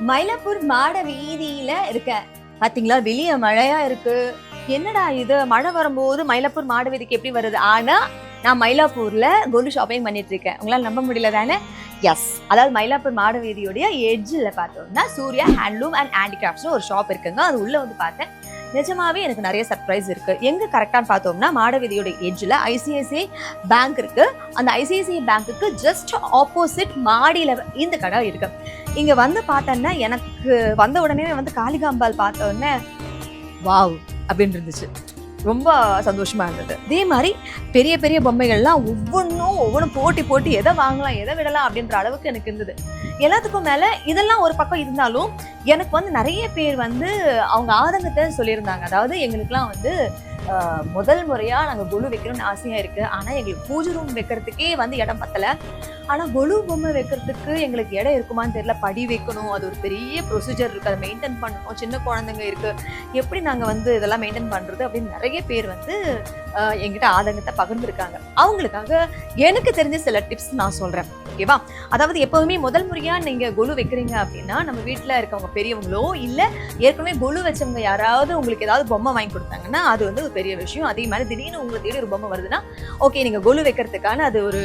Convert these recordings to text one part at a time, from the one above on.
மயிலாப்பூர் மாட வீதியில இருக்க. பாத்தீங்களா? வெளிய மழையா இருக்கு. என்னடா இது? மழை வரும்போது மயிலாப்பூர் மாட வீதிக்கு எப்படி வருது? ஆனா நான் மயிலாப்பூர்ல கோல்டு ஷாப்பிங் பண்ணிட்டு இருக்கேன் உங்களால நம்ப முடியல தானே? எஸ் அதாவது மயிலாப்பூர் மாட வீதியோடைய எட்ஜில் பார்த்தோம்னா சூர்யா ஹேண்ட்லூம் அண்ட் ஹேண்டிகிராஃப்ட்ஸ்னு ஒரு ஷாப் இருக்குங்க. அது உள்ள வந்து பார்த்தேன். நிஜமாவே எனக்கு நிறைய சர்ப்ரைஸ் இருக்கு. எங்க கரெக்டான்னு பார்த்தோம்னா மாடவீதியோட எட்ஜில் ஐசிஐசிஐ பேங்க் இருக்கு. அந்த ஐசிஐசிஐ பேங்க்குக்கு ஜஸ்ட் ஆப்போசிட் மாடியில் இந்த கடை இருக்கு. இங்க வந்து பார்த்தேன்னா எனக்கு வந்த உடனே வந்து காளிகாம்பால் பார்த்த உடனே வாவ் அப்படின்னு இருந்துச்சு. ரொம்ப சந்தோஷமா இருந்தது. இதே மாதிரி பெரிய பெரிய பொம்மைகள்லாம் ஒவ்வொன்றும் ஒவ்வொன்றும் போட்டி போட்டி எதை வாங்கலாம் எதை விடலாம் அப்படின்ற அளவுக்கு எனக்கு இருந்தது. எல்லாத்துக்கும் மேல இதெல்லாம் ஒரு பக்கம் இருந்தாலும் எனக்கு வந்து நிறைய பேர் வந்து அவங்க ஆதங்கத்தை சொல்லியிருந்தாங்க. அதாவது எங்களுக்குலாம் வந்து முதல் முறையாக நாங்கள் கொலு வைக்கணும்னு ஆசையாக இருக்குது ஆனால் எங்களுக்கு பூஜை ரூம் வைக்கிறதுக்கே வந்து இடம் பத்தலை. ஆனால் கொலு பொம்மை வைக்கிறதுக்கு எங்களுக்கு இடம் இருக்குமான்னு தெரியல. படி வைக்கணும். அது ஒரு பெரிய ப்ரொசீஜர் இருக்குது அதை மெயின்டைன் பண்ணணும். சின்ன குழந்தைங்க இருக்குது எப்படி நாங்கள் வந்து இதெல்லாம் மெயின்டைன் பண்ணுறது அப்படின்னு நிறைய பேர் வந்து என்கிட்ட ஆதங்கத்தை பகிர்ந்துருக்காங்க. அவங்களுக்காக எனக்கு தெரிஞ்ச சில டிப்ஸ் நான் சொல்கிறேன் ஓகேவா அதாவது எப்போதுமே முதல் முறையாக நீங்கள் கொலு வைக்கிறீங்க அப்படின்னா நம்ம வீட்டில் இருக்கவங்க பெரியவங்களோ இல்லை ஏற்கனவே கொலு வச்சவங்க யாராவது உங்களுக்கு ஏதாவது பொம்மை வாங்கி கொடுத்தாங்கன்னா அது வந்து ஒரு பெரிய விஷயம். அதே மாதிரி திடீர்னு உங்களை தேடி ஒரு பொம்மை வருதுன்னா ஓகே நீங்கள் கொலு வைக்கிறதுக்கான அது ஒரு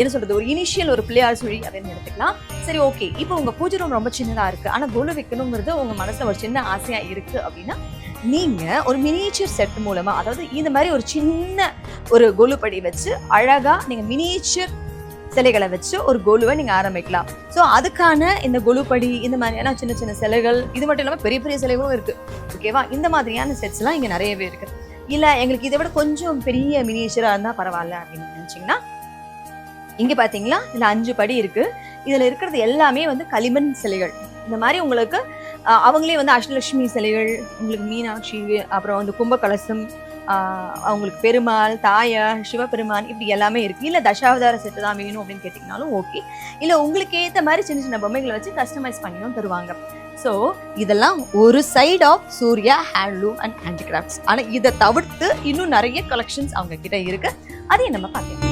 என்ன சொல்றது ஒரு இனிஷியல் ஒரு பிள்ளையார் சுழி அப்படின்னு எடுத்துக்கலாம். சரி ஓகே இப்போ உங்க பூஜை ரூம் ரொம்ப சின்னதா இருக்கு. ஆனா கொலு வைக்கணுங்கிறது உங்க மனசுல ஒரு சின்ன ஆசையா இருக்கு அப்படின்னா நீங்க ஒரு மினியேச்சர் செட் மூலமா அதாவது இந்த மாதிரி ஒரு சின்ன ஒரு கொலுப்படி வச்சு அழகா நீங்க மினியேச்சர் சிலைகளை வச்சு ஒரு கொலுவை நீங்க ஆரம்பிக்கலாம். ஸோ அதுக்கான இந்த கொலுப்படி இந்த மாதிரியான சின்ன சின்ன சிலைகள் இது மட்டும் இல்லாமல் பெரிய பெரிய சிலைகளும் இருக்கு. ஓகேவா இந்த மாதிரியான செட்ஸ்லாம் இங்க நிறையவே இருக்கு. இல்ல எங்களுக்கு இதை விட கொஞ்சம் பெரிய மினியேச்சரா இருந்தா பரவாயில்ல அப்படின்னு நினைச்சீங்கன்னா இங்கே பார்த்தீங்களா இதில் அஞ்சு படி இருக்கு. இதில் இருக்கிறது எல்லாமே வந்து களிமண் சிலைகள். இந்த மாதிரி உங்களுக்கு அவங்களே வந்து அஷ்டலட்சுமி சிலைகள் உங்களுக்கு மீனாட்சி அப்புறம் வந்து கும்பகலசம் அவங்களுக்கு பெருமாள் தாயார் சிவபெருமான் இப்படி எல்லாமே இருக்குது இல்லை தசாவதார செட்டு தான் வேணும் அப்படின்னு கேட்டிங்கனாலும் ஓகே. இல்லை உங்களுக்கு ஏற்ற மாதிரி சின்ன சின்ன பொம்மைகளை வச்சு கஸ்டமைஸ் பண்ணியும் தருவாங்க. ஸோ இதெல்லாம் ஒரு side of Surya handloom and handicrafts ஆனால் இதை தவிர்த்து இன்னும் நிறைய கலெக்ஷன்ஸ் அவங்க கிட்ட இருக்கு. அதையும் நம்ம பார்க்கலாம்.